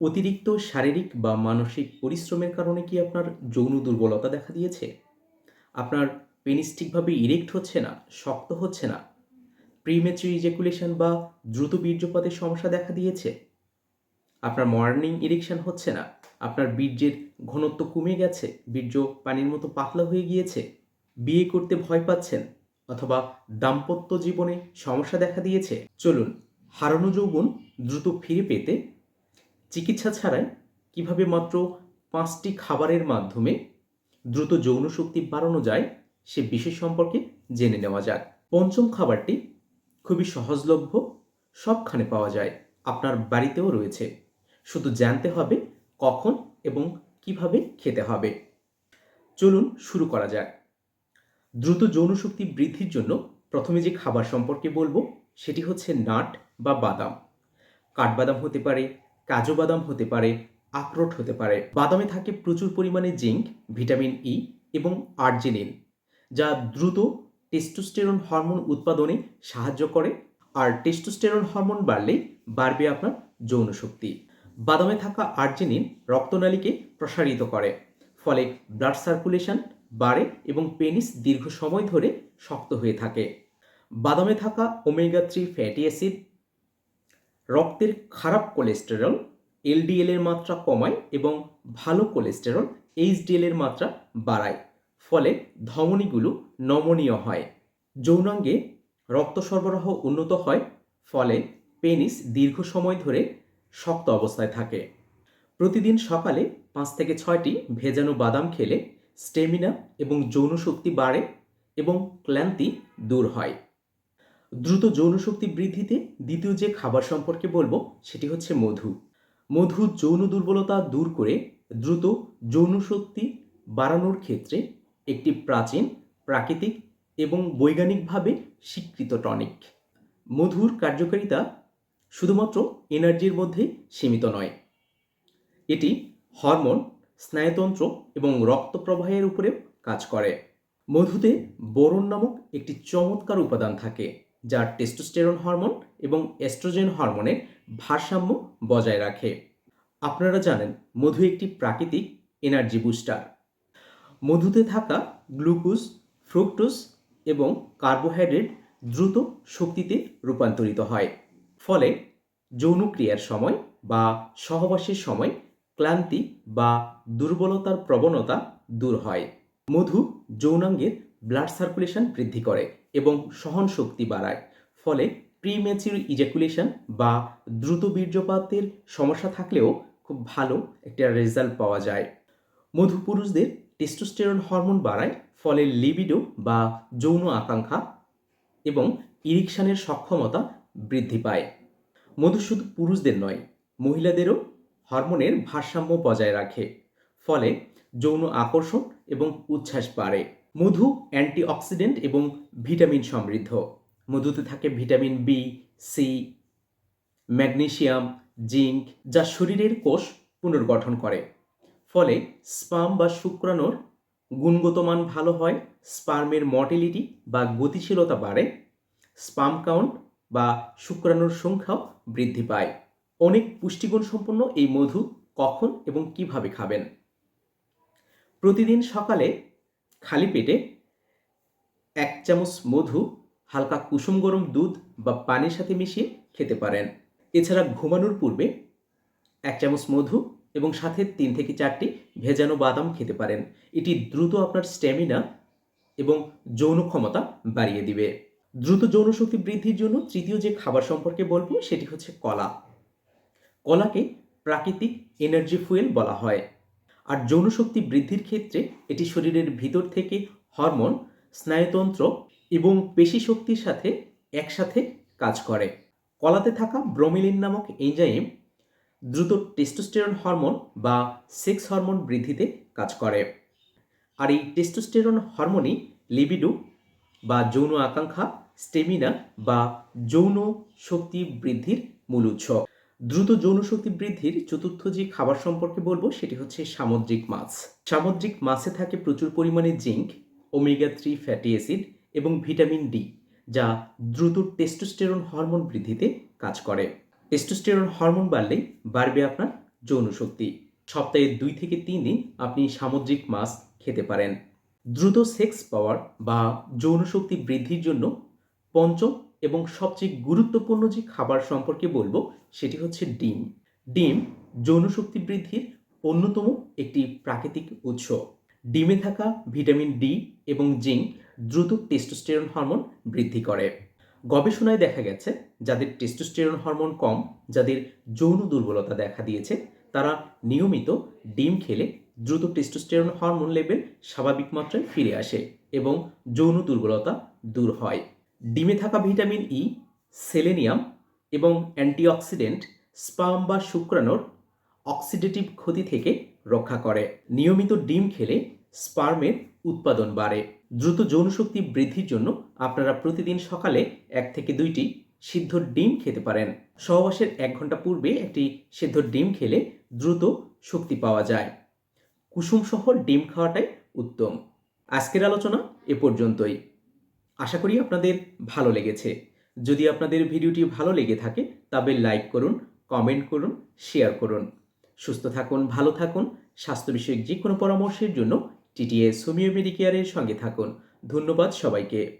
অতিরিক্ত শারীরিক বা মানসিক পরিশ্রমের কারণে কি আপনার যৌন দুর্বলতা দেখা দিয়েছে? আপনার পেনিস ঠিকভাবে ইরেক্ট হচ্ছে না, শক্ত হচ্ছে না? প্রিমেচুর ইজেকুলেশন বা দ্রুত বীর্যপাতের সমস্যা দেখা দিয়েছে? আপনার মর্নিং ইরেকশন হচ্ছে না, আপনার বীর্যের ঘনত্ব কমে গেছে, বীর্য পানির মতো পাতলা হয়ে গিয়েছে, বিয়ে করতে ভয় পাচ্ছেন অথবা দাম্পত্য জীবনে সমস্যা দেখা দিয়েছে? চলুন, হারানো যৌবন দ্রুত ফিরে পেতে চিকিৎসা ছাড়াই কীভাবে মাত্র পাঁচটি খাবারের মাধ্যমে দ্রুত যৌন শক্তি বাড়ানো যায়, সে বিষয় সম্পর্কে জেনে নেওয়া যাক। পঞ্চম খাবারটি খুবই সহজলভ্য, সবখানে পাওয়া যায়, আপনার বাড়িতেও রয়েছে। শুধু জানতে হবে কখন এবং কীভাবে খেতে হবে। চলুন শুরু করা যাক। দ্রুত যৌন শক্তি বৃদ্ধির জন্য প্রথমে যে খাবার সম্পর্কে বলব, সেটি হচ্ছে নাট বা বাদাম। কাঠবাদাম হতে পারে কাজু বাদাম হতে পারে, আখরোট হতে পারে। বাদামে থাকে প্রচুর পরিমাণে জিঙ্ক, ভিটামিন ই এবং আর্জিনিন যা দ্রুত টেস্টোস্টেরন হরমোন উৎপাদনে সাহায্য করে আর টেস্টোস্টেরন হরমোন বাড়লে বাড়বে আপনার যৌন শক্তি। বাদামে থাকা আর্জিনিন রক্তনালীকে প্রসারিত করে, ফলে ব্লাড সার্কুলেশন বাড়ে এবং পেনিস দীর্ঘ সময় ধরে শক্ত হয়ে থাকে। বাদামে থাকা ওমেগা থ্রি ফ্যাটি অ্যাসিড রক্তের খারাপ কোলেস্টেরল এলডিএল এর মাত্রা কমায় এবং ভালো কোলেস্টেরল এইচডিএল এর মাত্রা বাড়ায়। ফলে ধমনীগুলো নমনীয় হয়। যৌনাঙ্গে রক্ত সরবরাহ উন্নত হয়, ফলে পেনিস দীর্ঘ সময় ধরে শক্ত অবস্থায় থাকে। প্রতিদিন সকালে পাঁচ থেকে ছয়টি ভেজানো বাদাম খেলে স্টেমিনা এবং যৌন শক্তি বাড়ে এবং ক্লান্তি দূর হয়। দ্রুত যৌন শক্তি বৃদ্ধিতে দ্বিতীয় যে খাবার সম্পর্কে বলব, সেটি হচ্ছে মধু। মধু যৌন দুর্বলতা দূর করে দ্রুত যৌন শক্তি বাড়ানোর ক্ষেত্রে একটি প্রাচীন, প্রাকৃতিক এবং বৈজ্ঞানিকভাবে স্বীকৃত টনিক। মধুর কার্যকারিতা শুধুমাত্র এনার্জির মধ্যে সীমিত নয়। এটি হরমোন, স্নায়ুতন্ত্র এবং রক্ত প্রবাহের উপরেও কাজ করে। মধুতে বোরন নামক একটি চমৎকার উপাদান থাকে। যা টেস্টোস্টেরন হরমোন এবং এস্ট্রোজেন হরমোনের ভারসাম্য বজায় রাখে। আপনারা জানেন, মধু একটি প্রাকৃতিক এনার্জি বুস্টার মধুতে থাকা গ্লুকোজ ফ্রুক্টোজ এবং কার্বোহাইড্রেট দ্রুত শক্তিতে রূপান্তরিত হয়। ফলে যৌনক্রিয়ার সময় বা সহবাসের সময় ক্লান্তি বা দুর্বলতার প্রবণতা দূর হয়। মধু যৌনাঙ্গের ব্লাড সার্কুলেশন বৃদ্ধি করে। এবং সহন শক্তি বাড়ায়। ফলে প্রিম্যাচিউর ইজাকুলেশন বা দ্রুত বীর্যপাতের সমস্যা থাকলেও খুব ভালো একটা রেজাল্ট পাওয়া যায়। মধু পুরুষদের টেস্টোস্টেরন হরমোন বাড়ায়, ফলে লিবিডো বা যৌন আকাঙ্ক্ষা এবং ইরিকশানের সক্ষমতা বৃদ্ধি পায়। মধু শুধু পুরুষদের নয়, মহিলাদেরও হরমোনের ভারসাম্য বজায় রাখে। ফলে যৌন আকর্ষণ এবং উচ্ছ্বাস বাড়ে। মধু, অ্যান্টিঅক্সিডেন্ট এবং ভিটামিন সমৃদ্ধ। মধুতে থাকে vitamin B C magnesium, zinc, যা শরীরের কোষ পুনর্গঠন করে। ফলে স্পাম বা শুক্রাণুর গুণগত মান ভালো হয়, স্পার্মের মর্টিলিটি বা গতিশীলতা বাড়ে, স্পাম কাউন্ট বা শুক্রাণুর সংখ্যাও বৃদ্ধি পায়। অনেক পুষ্টিগুণ সম্পন্ন এই মধু কখন এবং কীভাবে খাবেন? প্রতিদিন সকালে খালি পেটে এক চামচ মধু, হালকা কুসুম গরম দুধ বা পানির সাথে মিশিয়ে খেতে পারেন। এছাড়া ঘুমানোর পূর্বে এক চামচ মধু এবং সাথে তিন থেকে চারটি ভেজানো বাদাম খেতে পারেন। এটি দ্রুত আপনার স্ট্যামিনা এবং যৌন ক্ষমতা বাড়িয়ে দিবে। দ্রুত যৌন শক্তি বৃদ্ধির জন্য তৃতীয় যে খাবার সম্পর্কে বলব, সেটি হচ্ছে কলা। কলাকে প্রাকৃতিক এনার্জি ফুয়েল বলা হয়। আর যৌনশক্তি বৃদ্ধির ক্ষেত্রে এটি শরীরের ভিতর থেকে হরমোন, স্নায়ুতন্ত্র এবং পেশি শক্তির সাথে একসাথে কাজ করে। কলাতে থাকা ব্রোমিলিন নামক এনজাইম দ্রুত টেস্টোস্টেরন হরমোন বা সেক্স হরমোন বৃদ্ধিতে কাজ করে। আর এই টেস্টোস্টেরন হরমোনই লিবিডো বা যৌন আকাঙ্ক্ষা, স্টেমিনা বা যৌন শক্তি বৃদ্ধির মূল উৎস। দ্রুত যৌনশক্তি বৃদ্ধির চতুর্থ যে খাবার সম্পর্কে বলব, সেটি হচ্ছে সামুদ্রিক মাছ। সামুদ্রিক মাছে থাকে প্রচুর পরিমাণে zinc, omega three fatty acid এবং ভিটামিন ডি, যা দ্রুত টেস্টোস্টেরন হরমোন বৃদ্ধিতে কাজ করে। টেস্টোস্টেরন হরমোন বাড়লেই বাড়বে আপনার যৌনশক্তি। সপ্তাহে দুই থেকে তিন দিন আপনি সামুদ্রিক মাছ খেতে পারেন। দ্রুত সেক্স পাওয়ার বা যৌনশক্তি বৃদ্ধির জন্য পঞ্চম এবং সবচেয়ে গুরুত্বপূর্ণ যে খাবার সম্পর্কে বলব, সেটি হচ্ছে ডিম। ডিম যৌনশক্তি বৃদ্ধির অন্যতম একটি প্রাকৃতিক উৎস। ডিমে থাকা ভিটামিন ডি এবং জিঙ্ক দ্রুত টেস্টোস্টেরন হরমোন বৃদ্ধি করে। গবেষণায় দেখা গেছে, যাদের টেস্টোস্টেরন হরমোন কম, যাদের যৌন দুর্বলতা দেখা দিয়েছে, তারা নিয়মিত ডিম খেলে দ্রুত টেস্টোস্টেরন হরমোন লেভেল স্বাভাবিক মাত্রায় ফিরে আসে এবং যৌন দুর্বলতা দূর হয়। ডিমে থাকা ভিটামিন ই সেলেনিয়াম এবং অ্যান্টিঅক্সিডেন্ট, স্পাম বা শুক্রাণুর অক্সিডেটিভ ক্ষতি থেকে রক্ষা করে। নিয়মিত ডিম খেলে স্পার্মের উৎপাদন বাড়ে। দ্রুত যৌনশক্তি বৃদ্ধির জন্য আপনারা প্রতিদিন সকালে এক থেকে দুইটি সিদ্ধ ডিম খেতে পারেন। সহবাসের এক ঘণ্টা পূর্বে একটি সিদ্ধ ডিম খেলে দ্রুত শক্তি পাওয়া যায়। কুসুমসহ ডিম খাওয়াটাই উত্তম। আজকের আলোচনা এ পর্যন্তই। আশা করি আপনাদের ভালো লেগেছে। যদি আপনাদের ভিডিওটি ভালো লেগে থাকে, তবে লাইক করুন, কমেন্ট করুন, শেয়ার করুন। সুস্থ থাকুন, ভালো থাকুন, স্বাস্থ্য বিষয়ক যে কোনো পরামর্শের জন্য টিটিএস হোমিও মেডিকেয়ারের সঙ্গে থাকুন। ধন্যবাদ সবাইকে।